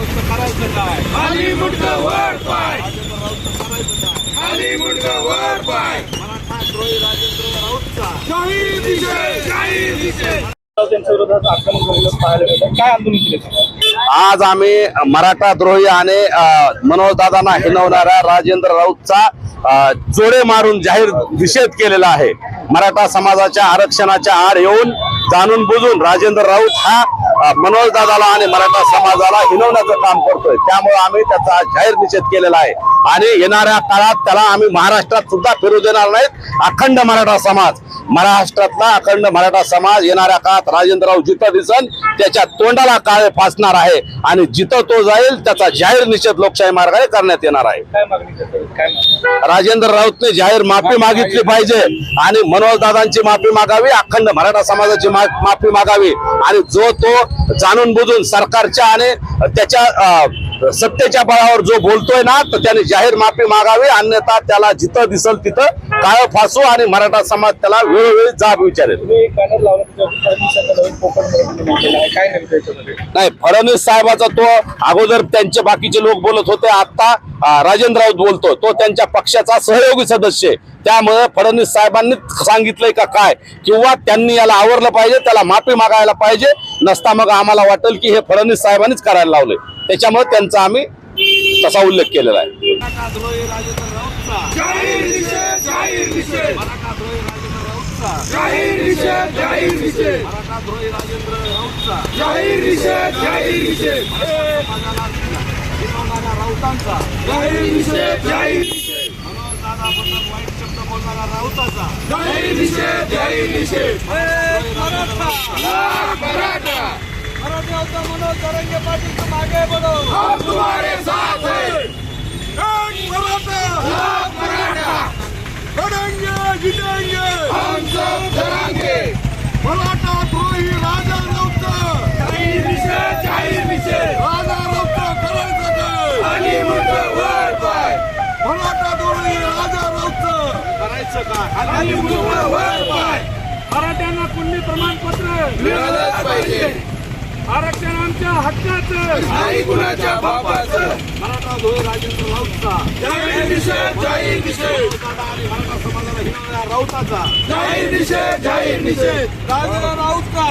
राऊतचं करायचं काय? खाली मुंडक वर पाय. खाली मुंडक वर पाय. मराठा द्रोही राजेंद्र राऊतचा. जाहीर निषेध जाहीर निषेध त्यांच्या विरोधात आक्रमण झालेलं पाहायला मिळतं काय आंदोलन केलं आज आम्ही मराठा द्रोही आणि मनोज दादांना हिनवणाऱ्या राजेंद्र राऊतचा जोडे मारून जाहीर निषेध केलेला आहे. मराठा समाजाच्या आरक्षणाच्या आड येऊन जाणून बुजून राजेंद्र राऊत हा मनोज दादाला आणि मराठा समाजाला हिनवण्याचं काम करतोय. त्यामुळे आम्ही त्याचा जाहीर निषेध केलेला आहे. आणि येणाऱ्या काळात त्याला आम्ही महाराष्ट्रात सुद्धा फिरू देणार नाहीत. अखंड मराठा समाज. महाराष्ट्रातला अखंड मराठा समाज येणाऱ्या काळात राजेंद्रराव जिथं दिसन त्याच्या तोंडाला काळे फासणार आहे. आणि जिथं तो जाईल त्याचा जाहीर निषेध लोकशाही मार्गाने करण्यात येणार आहे? राजेंद्र राऊतने जाहीर माफी मागितली पाहिजे. आणि मनोज दादांची माफी मागावी अखंड मराठा समाजाची माफी मागावी. आणि जो तो जाणून बुजून सरकारच्या आणि त्याच्या अं, सत्तेच्या बळावर जो बोलतोय ना तर त्याने जाहीर माफी मागावी अन्यथा त्याला जिथं दिसल तिथं काळ फासू आणि मराठा समाज त्याला वेळोवेळी जाब विचारेल. लावला आहे काय नेमकं याच्यामध्ये नाही फडणवीस साहेबाचा तो अगोदर त्यांचे बाकीचे लोक बोलत होते आता राजेंद्र राऊत बोलतो तो त्यांच्या पक्षाचा सहयोगी सदस्य आहे. त्यामुळे फडणवीस साहेबांनी सांगितलंय का काय? किंवा त्यांनी याला आवरलं पाहिजे त्याला माफी मागायला पाहिजे नसता मग आम्हाला वाटेल की हे फडणवीस साहेबांनीच करायला लावलंय त्याच्यामुळे त्यांचा आम्ही तसा उल्लेख केलेला आहे. राऊतचा जाहीर निषेध जाहीर निषेध. मराठा द्रोही राजेंद्र राऊतचा. जाहीर निषेध जाहीर निषेध. समाजाला राऊतांचा. जाहीर निषेध जाहीर निषेध. मनोज दादाबद्दल वाईट शब्द बोलणाऱ्या राऊताचा. जाहीर निषेध जाहीर निषेध. लाख मराठा. मराठी. होता मनोज तरंगे पाटील मागे हम तुम्हारे साथ हैं लाख मराठा लढेंगे जितेंगे हम सब डरांगे मराठा द्रोही राजा राऊत जाहीर निषेध जाहीर निषेध राजा राऊत करायचं काय खाली मुंडक वर पाय मराठा द्रोही राजा राऊत करायचं काय खाली मुंडक वर पाय मराठ्यांना कुणबी प्रमाणपत्र. मिळालंच पाहिजे आरक्षण आमच्या हक्काचं. नाही कुणाच्या बापाचं मराठा द्रोही राजेंद्र राऊतचा. जाहीर निषेध जाहीर निषेध आणि मराठा समाजाला राऊताचा. जाहीर निषेध जाहीर निषेध. राजेंद्र राऊत का?